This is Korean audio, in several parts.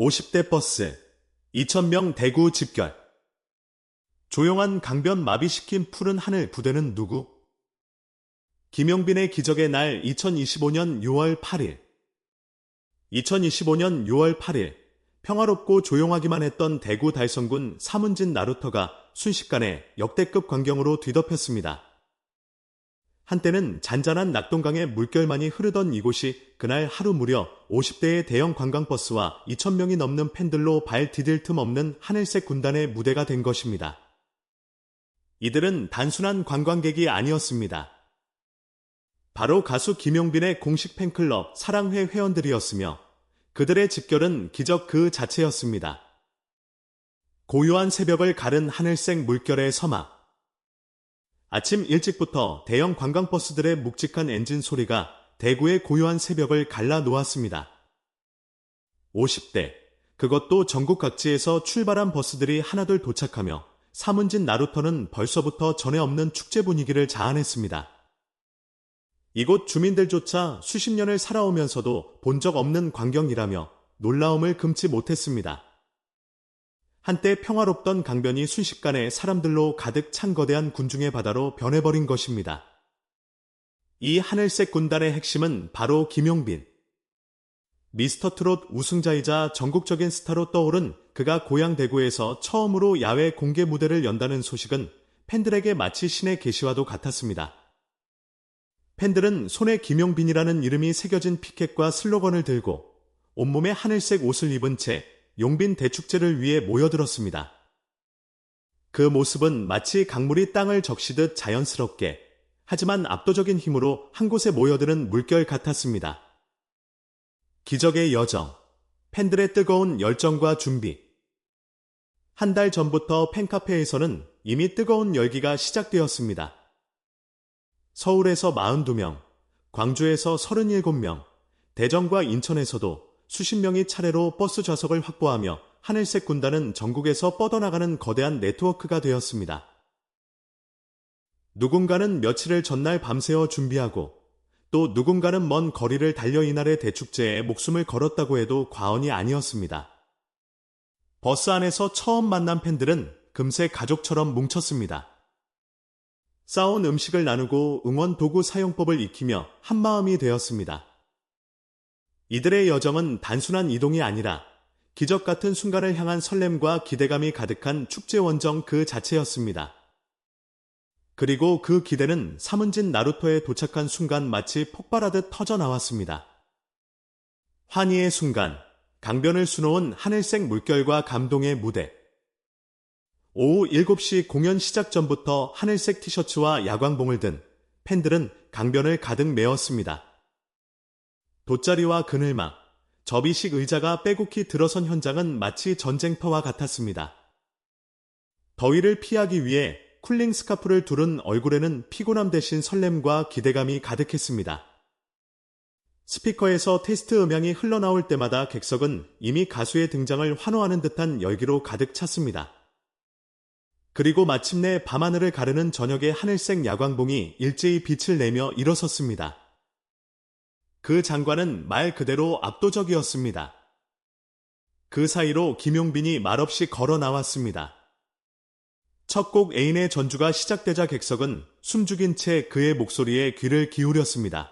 50대 버스, 2,000명 대구 집결. 조용한 강변 마비시킨 푸른 하늘 부대는 누구? 김용빈의 기적의 날 2025년 6월 8일. 2025년 6월 8일, 평화롭고 조용하기만 했던 대구 달성군 사문진 나루터가 순식간에 역대급 광경으로 뒤덮였습니다. 한때는 잔잔한 낙동강의 물결만이 흐르던 이곳이 그날 하루 무려 50대의 대형 관광버스와 2,000명이 넘는 팬들로 발 디딜 틈 없는 하늘색 군단의 무대가 된 것입니다. 이들은 단순한 관광객이 아니었습니다. 바로 가수 김용빈의 공식 팬클럽 사랑회 회원들이었으며 그들의 집결은 기적 그 자체였습니다. 고요한 새벽을 가른 하늘색 물결의 서막. 아침 일찍부터 대형 관광버스들의 묵직한 엔진 소리가 대구의 고요한 새벽을 갈라 놓았습니다. 50대, 그것도 전국 각지에서 출발한 버스들이 하나둘 도착하며 사문진 나루터는 벌써부터 전에 없는 축제 분위기를 자아냈습니다. 이곳 주민들조차 수십 년을 살아오면서도 본 적 없는 광경이라며 놀라움을 금치 못했습니다. 한때 평화롭던 강변이 순식간에 사람들로 가득 찬 거대한 군중의 바다로 변해버린 것입니다. 이 하늘색 군단의 핵심은 바로 김용빈. 미스터 트롯 우승자이자 전국적인 스타로 떠오른 그가 고향 대구에서 처음으로 야외 공개 무대를 연다는 소식은 팬들에게 마치 신의 계시와도 같았습니다. 팬들은 손에 김용빈이라는 이름이 새겨진 피켓과 슬로건을 들고 온몸에 하늘색 옷을 입은 채 용빈 대축제를 위해 모여들었습니다. 그 모습은 마치 강물이 땅을 적시듯 자연스럽게 하지만 압도적인 힘으로 한 곳에 모여드는 물결 같았습니다. 기적의 여정, 팬들의 뜨거운 열정과 준비. 한 달 전부터 팬카페에서는 이미 뜨거운 열기가 시작되었습니다. 서울에서 42명, 광주에서 37명, 대전과 인천에서도 수십 명이 차례로 버스 좌석을 확보하며 하늘색 군단은 전국에서 뻗어나가는 거대한 네트워크가 되었습니다. 누군가는 며칠을 전날 밤새워 준비하고 또 누군가는 먼 거리를 달려 이날의 대축제에 목숨을 걸었다고 해도 과언이 아니었습니다. 버스 안에서 처음 만난 팬들은 금세 가족처럼 뭉쳤습니다. 싸온 음식을 나누고 응원 도구 사용법을 익히며 한마음이 되었습니다. 이들의 여정은 단순한 이동이 아니라 기적 같은 순간을 향한 설렘과 기대감이 가득한 축제 원정 그 자체였습니다. 그리고 그 기대는 사문진 나루토에 도착한 순간 마치 폭발하듯 터져 나왔습니다. 환희의 순간, 강변을 수놓은 하늘색 물결과 감동의 무대. 오후 7시 공연 시작 전부터 하늘색 티셔츠와 야광봉을 든 팬들은 강변을 가득 메웠습니다. 돗자리와 그늘막, 접이식 의자가 빼곡히 들어선 현장은 마치 전쟁터와 같았습니다. 더위를 피하기 위해 쿨링 스카프를 두른 얼굴에는 피곤함 대신 설렘과 기대감이 가득했습니다. 스피커에서 테스트 음향이 흘러나올 때마다 객석은 이미 가수의 등장을 환호하는 듯한 열기로 가득 찼습니다. 그리고 마침내 밤하늘을 가르는 저녁의 하늘색 야광봉이 일제히 빛을 내며 일어섰습니다. 그 장관은 말 그대로 압도적이었습니다. 그 사이로 김용빈이 말없이 걸어 나왔습니다. 첫 곡 애인의 전주가 시작되자 객석은 숨죽인 채 그의 목소리에 귀를 기울였습니다.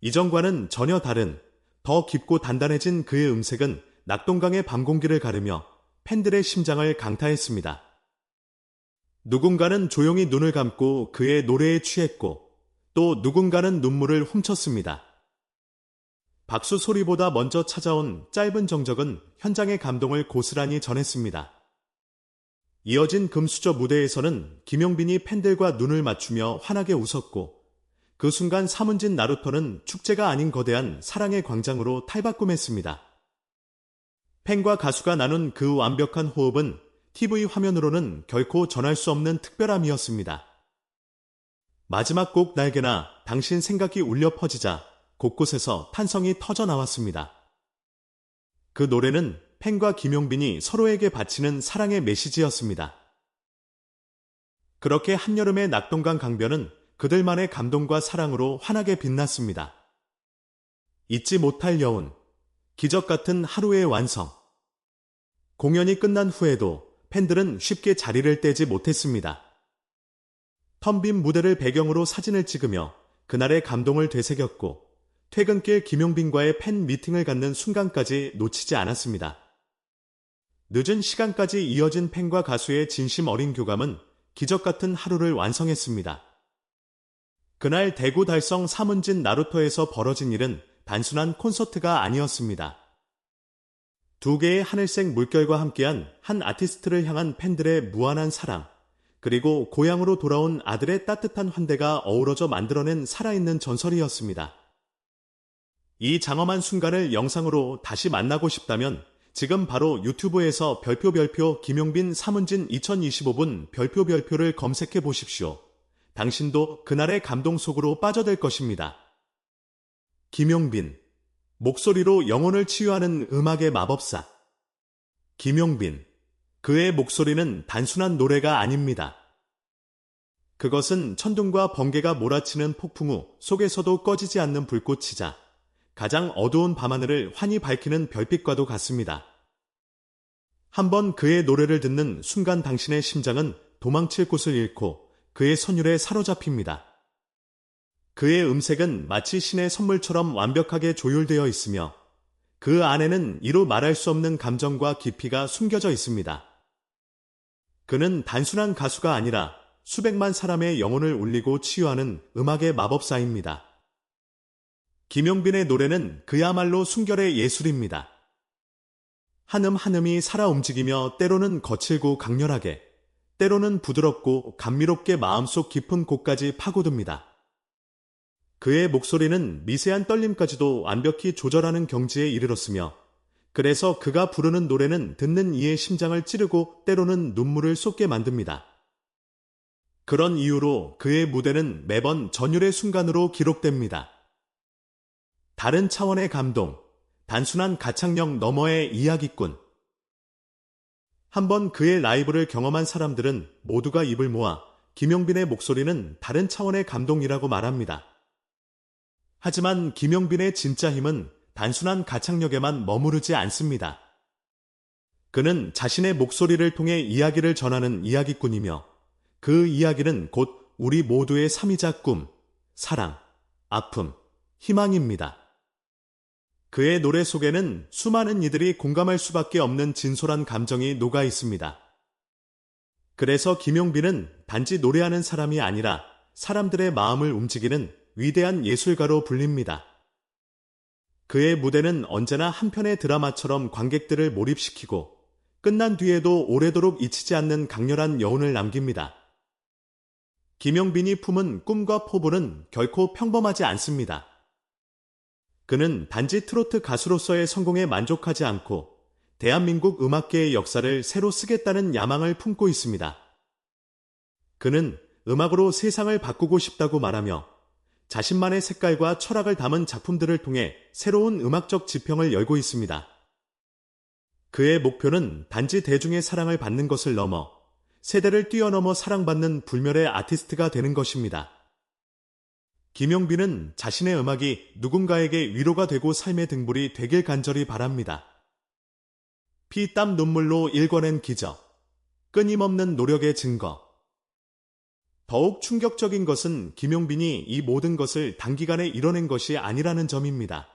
이전과는 전혀 다른 더 깊고 단단해진 그의 음색은 낙동강의 밤 공기를 가르며 팬들의 심장을 강타했습니다. 누군가는 조용히 눈을 감고 그의 노래에 취했고 또 누군가는 눈물을 훔쳤습니다. 박수 소리보다 먼저 찾아온 짧은 정적은 현장의 감동을 고스란히 전했습니다. 이어진 금수저 무대에서는 김용빈이 팬들과 눈을 맞추며 환하게 웃었고 그 순간 사문진 나루터는 축제가 아닌 거대한 사랑의 광장으로 탈바꿈했습니다. 팬과 가수가 나눈 그 완벽한 호흡은 TV 화면으로는 결코 전할 수 없는 특별함이었습니다. 마지막 곡 날개나 당신 생각이 울려 퍼지자 곳곳에서 탄성이 터져 나왔습니다. 그 노래는 팬과 김용빈이 서로에게 바치는 사랑의 메시지였습니다. 그렇게 한여름의 낙동강 강변은 그들만의 감동과 사랑으로 환하게 빛났습니다. 잊지 못할 여운, 기적 같은 하루의 완성. 공연이 끝난 후에도 팬들은 쉽게 자리를 떼지 못했습니다. 텀빈 무대를 배경으로 사진을 찍으며 그날의 감동을 되새겼고 퇴근길 김용빈과의 팬 미팅을 갖는 순간까지 놓치지 않았습니다. 늦은 시간까지 이어진 팬과 가수의 진심 어린 교감은 기적 같은 하루를 완성했습니다. 그날 대구 달성 사문진 나루토에서 벌어진 일은 단순한 콘서트가 아니었습니다. 두 개의 하늘색 물결과 함께한 한 아티스트를 향한 팬들의 무한한 사랑, 그리고 고향으로 돌아온 아들의 따뜻한 환대가 어우러져 만들어낸 살아있는 전설이었습니다. 이 장엄한 순간을 영상으로 다시 만나고 싶다면 지금 바로 유튜브에서 별표 별표 김용빈 사문진 2025분 별표 별표를 검색해 보십시오. 당신도 그날의 감동 속으로 빠져들 것입니다. 김용빈 목소리로 영혼을 치유하는 음악의 마법사 김용빈 그의 목소리는 단순한 노래가 아닙니다. 그것은 천둥과 번개가 몰아치는 폭풍 후 속에서도 꺼지지 않는 불꽃이자 가장 어두운 밤하늘을 환히 밝히는 별빛과도 같습니다. 한번 그의 노래를 듣는 순간 당신의 심장은 도망칠 곳을 잃고 그의 선율에 사로잡힙니다. 그의 음색은 마치 신의 선물처럼 완벽하게 조율되어 있으며 그 안에는 이루 말할 수 없는 감정과 깊이가 숨겨져 있습니다. 그는 단순한 가수가 아니라 수백만 사람의 영혼을 울리고 치유하는 음악의 마법사입니다. 김용빈의 노래는 그야말로 순결의 예술입니다. 한음 한음이 살아 움직이며 때로는 거칠고 강렬하게, 때로는 부드럽고 감미롭게 마음속 깊은 곳까지 파고듭니다. 그의 목소리는 미세한 떨림까지도 완벽히 조절하는 경지에 이르렀으며, 그래서 그가 부르는 노래는 듣는 이의 심장을 찌르고 때로는 눈물을 쏟게 만듭니다. 그런 이유로 그의 무대는 매번 전율의 순간으로 기록됩니다. 다른 차원의 감동, 단순한 가창력 너머의 이야기꾼. 한번 그의 라이브를 경험한 사람들은 모두가 입을 모아 김용빈의 목소리는 다른 차원의 감동이라고 말합니다. 하지만 김용빈의 진짜 힘은 단순한 가창력에만 머무르지 않습니다. 그는 자신의 목소리를 통해 이야기를 전하는 이야기꾼이며 그 이야기는 곧 우리 모두의 삼이자 꿈, 사랑, 아픔, 희망입니다. 그의 노래 속에는 수많은 이들이 공감할 수밖에 없는 진솔한 감정이 녹아 있습니다. 그래서 김용빈은 단지 노래하는 사람이 아니라 사람들의 마음을 움직이는 위대한 예술가로 불립니다. 그의 무대는 언제나 한 편의 드라마처럼 관객들을 몰입시키고 끝난 뒤에도 오래도록 잊히지 않는 강렬한 여운을 남깁니다. 김용빈이 품은 꿈과 포부는 결코 평범하지 않습니다. 그는 단지 트로트 가수로서의 성공에 만족하지 않고 대한민국 음악계의 역사를 새로 쓰겠다는 야망을 품고 있습니다. 그는 음악으로 세상을 바꾸고 싶다고 말하며 자신만의 색깔과 철학을 담은 작품들을 통해 새로운 음악적 지평을 열고 있습니다. 그의 목표는 단지 대중의 사랑을 받는 것을 넘어 세대를 뛰어넘어 사랑받는 불멸의 아티스트가 되는 것입니다. 김용빈은 자신의 음악이 누군가에게 위로가 되고 삶의 등불이 되길 간절히 바랍니다. 피, 땀, 눈물로 일궈낸 기적, 끊임없는 노력의 증거. 더욱 충격적인 것은 김용빈이 이 모든 것을 단기간에 이뤄낸 것이 아니라는 점입니다.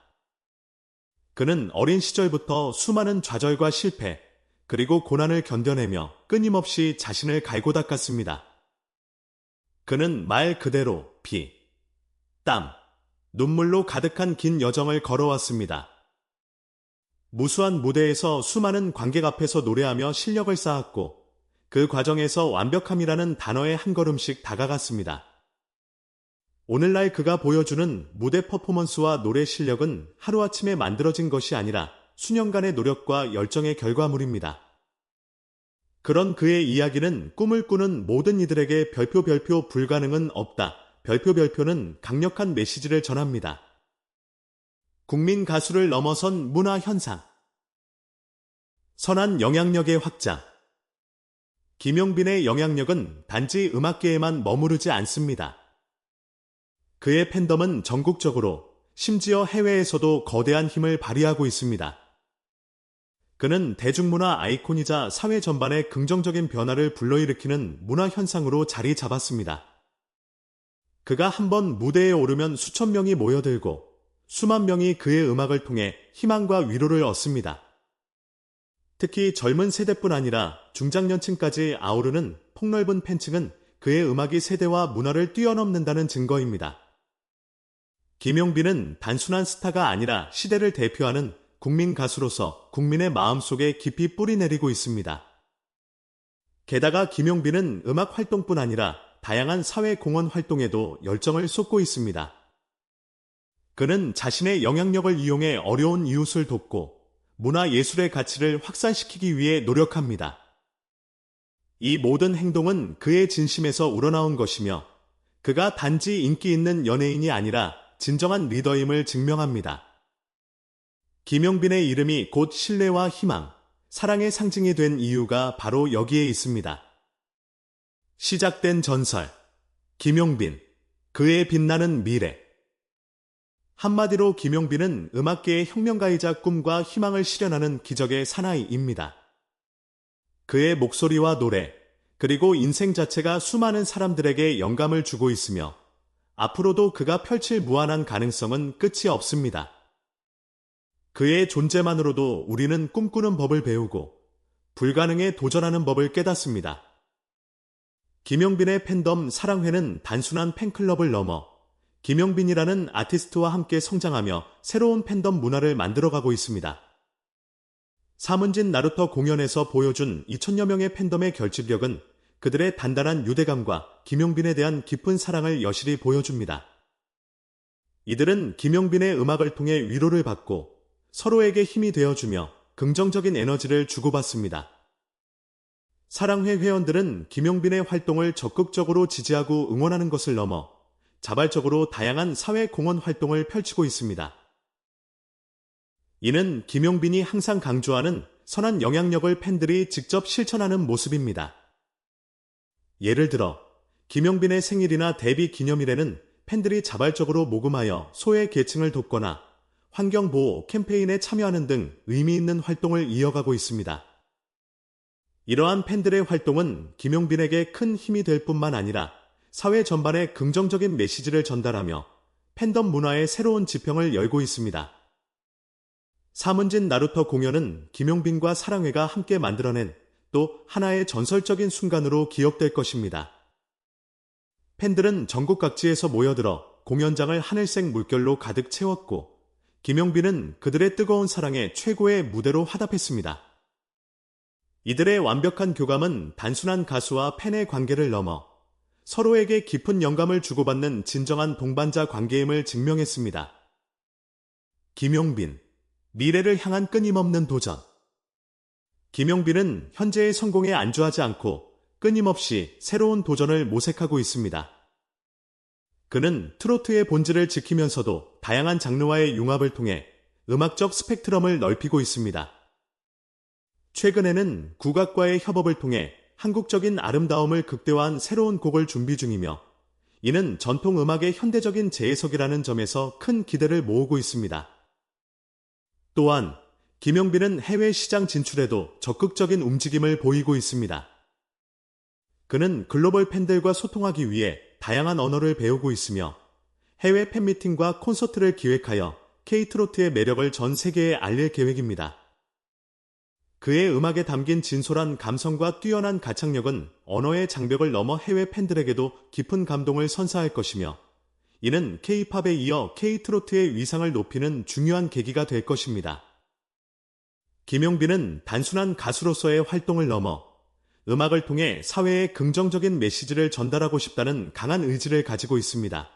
그는 어린 시절부터 수많은 좌절과 실패, 그리고 고난을 견뎌내며 끊임없이 자신을 갈고 닦았습니다. 그는 말 그대로 피, 땀, 눈물로 가득한 긴 여정을 걸어왔습니다. 무수한 무대에서 수많은 관객 앞에서 노래하며 실력을 쌓았고 그 과정에서 완벽함이라는 단어에 한 걸음씩 다가갔습니다. 오늘날 그가 보여주는 무대 퍼포먼스와 노래 실력은 하루아침에 만들어진 것이 아니라 수년간의 노력과 열정의 결과물입니다. 그런 그의 이야기는 꿈을 꾸는 모든 이들에게 별표 별표 불가능은 없다. 별표 별표는 강력한 메시지를 전합니다. 국민 가수를 넘어선 문화 현상. 선한 영향력의 확장. 김용빈의 영향력은 단지 음악계에만 머무르지 않습니다. 그의 팬덤은 전국적으로 심지어 해외에서도 거대한 힘을 발휘하고 있습니다. 그는 대중문화 아이콘이자 사회 전반에 긍정적인 변화를 불러일으키는 문화 현상으로 자리 잡았습니다. 그가 한 번 무대에 오르면 수천 명이 모여들고 수만 명이 그의 음악을 통해 희망과 위로를 얻습니다. 특히 젊은 세대뿐 아니라 중장년층까지 아우르는 폭넓은 팬층은 그의 음악이 세대와 문화를 뛰어넘는다는 증거입니다. 김용빈은 단순한 스타가 아니라 시대를 대표하는 국민 가수로서 국민의 마음속에 깊이 뿌리 내리고 있습니다. 게다가 김용빈은 음악 활동뿐 아니라 다양한 사회 공헌 활동에도 열정을 쏟고 있습니다. 그는 자신의 영향력을 이용해 어려운 이웃을 돕고 문화 예술의 가치를 확산시키기 위해 노력합니다. 이 모든 행동은 그의 진심에서 우러나온 것이며 그가 단지 인기 있는 연예인이 아니라 진정한 리더임을 증명합니다. 김용빈의 이름이 곧 신뢰와 희망, 사랑의 상징이 된 이유가 바로 여기에 있습니다. 시작된 전설, 김용빈, 그의 빛나는 미래. 한마디로 김용빈은 음악계의 혁명가이자 꿈과 희망을 실현하는 기적의 사나이입니다. 그의 목소리와 노래, 그리고 인생 자체가 수많은 사람들에게 영감을 주고 있으며 앞으로도 그가 펼칠 무한한 가능성은 끝이 없습니다. 그의 존재만으로도 우리는 꿈꾸는 법을 배우고 불가능에 도전하는 법을 깨닫습니다. 김용빈의 팬덤 사랑회는 단순한 팬클럽을 넘어 김용빈이라는 아티스트와 함께 성장하며 새로운 팬덤 문화를 만들어가고 있습니다. 사문진 나루터 공연에서 보여준 2천여 명의 팬덤의 결집력은 그들의 단단한 유대감과 김용빈에 대한 깊은 사랑을 여실히 보여줍니다. 이들은 김용빈의 음악을 통해 위로를 받고 서로에게 힘이 되어주며 긍정적인 에너지를 주고받습니다. 사랑회 회원들은 김용빈의 활동을 적극적으로 지지하고 응원하는 것을 넘어 자발적으로 다양한 사회 공헌 활동을 펼치고 있습니다. 이는 김용빈이 항상 강조하는 선한 영향력을 팬들이 직접 실천하는 모습입니다. 예를 들어 김용빈의 생일이나 데뷔 기념일에는 팬들이 자발적으로 모금하여 소외 계층을 돕거나 환경보호 캠페인에 참여하는 등 의미 있는 활동을 이어가고 있습니다. 이러한 팬들의 활동은 김용빈에게 큰 힘이 될 뿐만 아니라 사회 전반에 긍정적인 메시지를 전달하며 팬덤 문화의 새로운 지평을 열고 있습니다. 사문진 나루터 공연은 김용빈과 사랑회가 함께 만들어낸 또 하나의 전설적인 순간으로 기억될 것입니다. 팬들은 전국 각지에서 모여들어 공연장을 하늘색 물결로 가득 채웠고 김용빈은 그들의 뜨거운 사랑에 최고의 무대로 화답했습니다. 이들의 완벽한 교감은 단순한 가수와 팬의 관계를 넘어 서로에게 깊은 영감을 주고받는 진정한 동반자 관계임을 증명했습니다. 김용빈, 미래를 향한 끊임없는 도전. 김용빈은 현재의 성공에 안주하지 않고 끊임없이 새로운 도전을 모색하고 있습니다. 그는 트로트의 본질을 지키면서도 다양한 장르와의 융합을 통해 음악적 스펙트럼을 넓히고 있습니다. 최근에는 국악과의 협업을 통해 한국적인 아름다움을 극대화한 새로운 곡을 준비 중이며 이는 전통 음악의 현대적인 재해석이라는 점에서 큰 기대를 모으고 있습니다. 또한 김영빈은 해외 시장 진출에도 적극적인 움직임을 보이고 있습니다. 그는 글로벌 팬들과 소통하기 위해 다양한 언어를 배우고 있으며 해외 팬미팅과 콘서트를 기획하여 K-트로트의 매력을 전 세계에 알릴 계획입니다. 그의 음악에 담긴 진솔한 감성과 뛰어난 가창력은 언어의 장벽을 넘어 해외 팬들에게도 깊은 감동을 선사할 것이며 이는 K-팝에 이어 K-트로트의 위상을 높이는 중요한 계기가 될 것입니다. 김용빈은 단순한 가수로서의 활동을 넘어 음악을 통해 사회에 긍정적인 메시지를 전달하고 싶다는 강한 의지를 가지고 있습니다.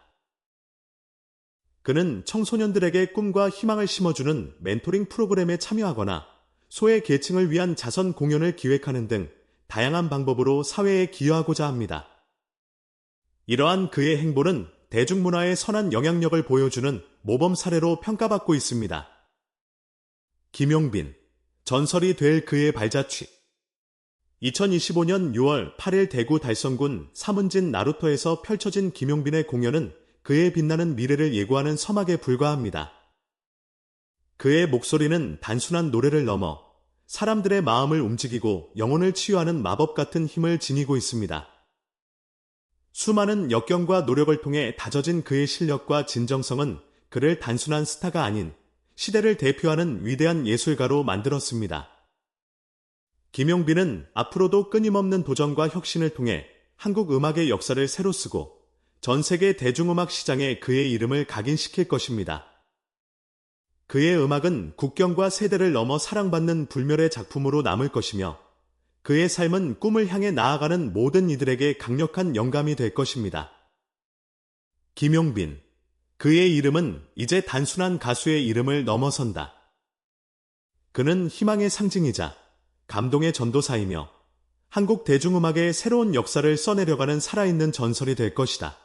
그는 청소년들에게 꿈과 희망을 심어주는 멘토링 프로그램에 참여하거나 소외 계층을 위한 자선 공연을 기획하는 등 다양한 방법으로 사회에 기여하고자 합니다. 이러한 그의 행보는 대중문화의 선한 영향력을 보여주는 모범 사례로 평가받고 있습니다. 김용빈, 전설이 될 그의 발자취. 2025년 6월 8일 대구 달성군 사문진 나루터에서 펼쳐진 김용빈의 공연은 그의 빛나는 미래를 예고하는 서막에 불과합니다. 그의 목소리는 단순한 노래를 넘어 사람들의 마음을 움직이고 영혼을 치유하는 마법 같은 힘을 지니고 있습니다. 수많은 역경과 노력을 통해 다져진 그의 실력과 진정성은 그를 단순한 스타가 아닌 시대를 대표하는 위대한 예술가로 만들었습니다. 김용빈은 앞으로도 끊임없는 도전과 혁신을 통해 한국 음악의 역사를 새로 쓰고 전 세계 대중음악 시장에 그의 이름을 각인시킬 것입니다. 그의 음악은 국경과 세대를 넘어 사랑받는 불멸의 작품으로 남을 것이며 그의 삶은 꿈을 향해 나아가는 모든 이들에게 강력한 영감이 될 것입니다. 김용빈. 그의 이름은 이제 단순한 가수의 이름을 넘어선다. 그는 희망의 상징이자 감동의 전도사이며 한국 대중음악의 새로운 역사를 써내려가는 살아있는 전설이 될 것이다.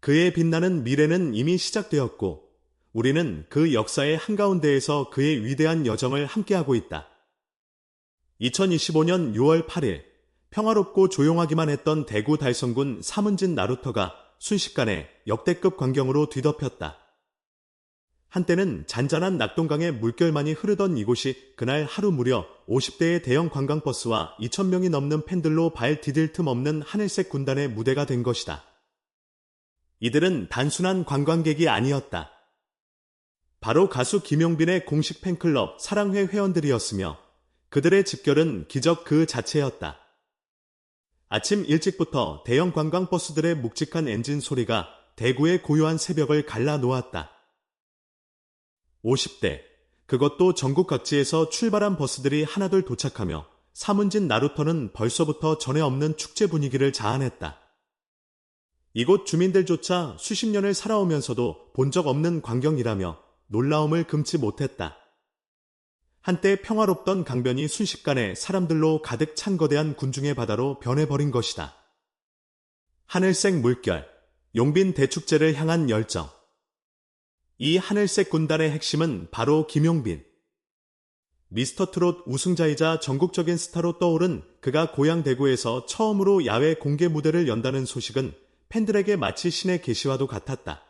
그의 빛나는 미래는 이미 시작되었고 우리는 그 역사의 한가운데에서 그의 위대한 여정을 함께하고 있다. 2025년 6월 8일 평화롭고 조용하기만 했던 대구 달성군 사문진 나루터가 순식간에 역대급 광경으로 뒤덮였다. 한때는 잔잔한 낙동강의 물결만이 흐르던 이곳이 그날 하루 무려 50대의 대형 관광버스와 2,000명이 넘는 팬들로 발 디딜 틈 없는 하늘색 군단의 무대가 된 것이다. 이들은 단순한 관광객이 아니었다. 바로 가수 김용빈의 공식 팬클럽 사랑회 회원들이었으며 그들의 집결은 기적 그 자체였다. 아침 일찍부터 대형 관광버스들의 묵직한 엔진 소리가 대구의 고요한 새벽을 갈라 놓았다. 50대, 그것도 전국 각지에서 출발한 버스들이 하나둘 도착하며 사문진 나루터는 벌써부터 전에 없는 축제 분위기를 자아냈다. 이곳 주민들조차 수십 년을 살아오면서도 본 적 없는 광경이라며 놀라움을 금치 못했다. 한때 평화롭던 강변이 순식간에 사람들로 가득 찬 거대한 군중의 바다로 변해버린 것이다. 하늘색 물결, 용빈 대축제를 향한 열정. 이 하늘색 군단의 핵심은 바로 김용빈. 미스터 트롯 우승자이자 전국적인 스타로 떠오른 그가 고향 대구에서 처음으로 야외 공개 무대를 연다는 소식은 팬들에게 마치 신의 계시와도 같았다.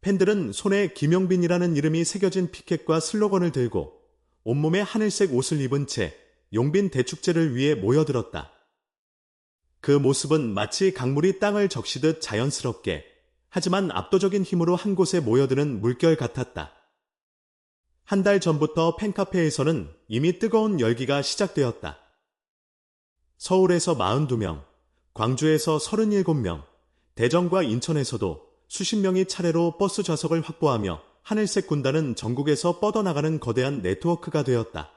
팬들은 손에 김용빈이라는 이름이 새겨진 피켓과 슬로건을 들고 온몸에 하늘색 옷을 입은 채 용빈 대축제를 위해 모여들었다. 그 모습은 마치 강물이 땅을 적시듯 자연스럽게 하지만 압도적인 힘으로 한 곳에 모여드는 물결 같았다. 한 달 전부터 팬카페에서는 이미 뜨거운 열기가 시작되었다. 서울에서 42명, 광주에서 37명, 대전과 인천에서도 수십 명이 차례로 버스 좌석을 확보하며 하늘색 군단은 전국에서 뻗어나가는 거대한 네트워크가 되었다.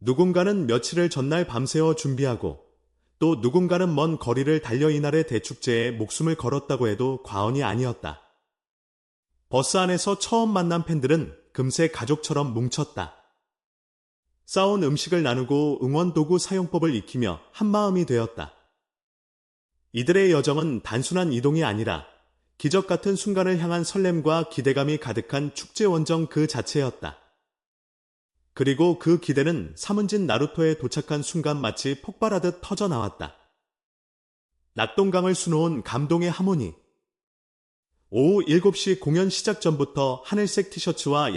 누군가는 며칠을 전날 밤새워 준비하고 또 누군가는 먼 거리를 달려 이날의 대축제에 목숨을 걸었다고 해도 과언이 아니었다. 버스 안에서 처음 만난 팬들은 금세 가족처럼 뭉쳤다. 싸온 음식을 나누고 응원 도구 사용법을 익히며 한마음이 되었다. 이들의 여정은 단순한 이동이 아니라 기적 같은 순간을 향한 설렘과 기대감이 가득한 축제 원정 그 자체였다. 그리고 그 기대는 사문진 나루토에 도착한 순간 마치 폭발하듯 터져 나왔다. 낙동강을 수놓은 감동의 하모니. 오후 7시 공연 시작 전부터 하늘색 티셔츠와 야광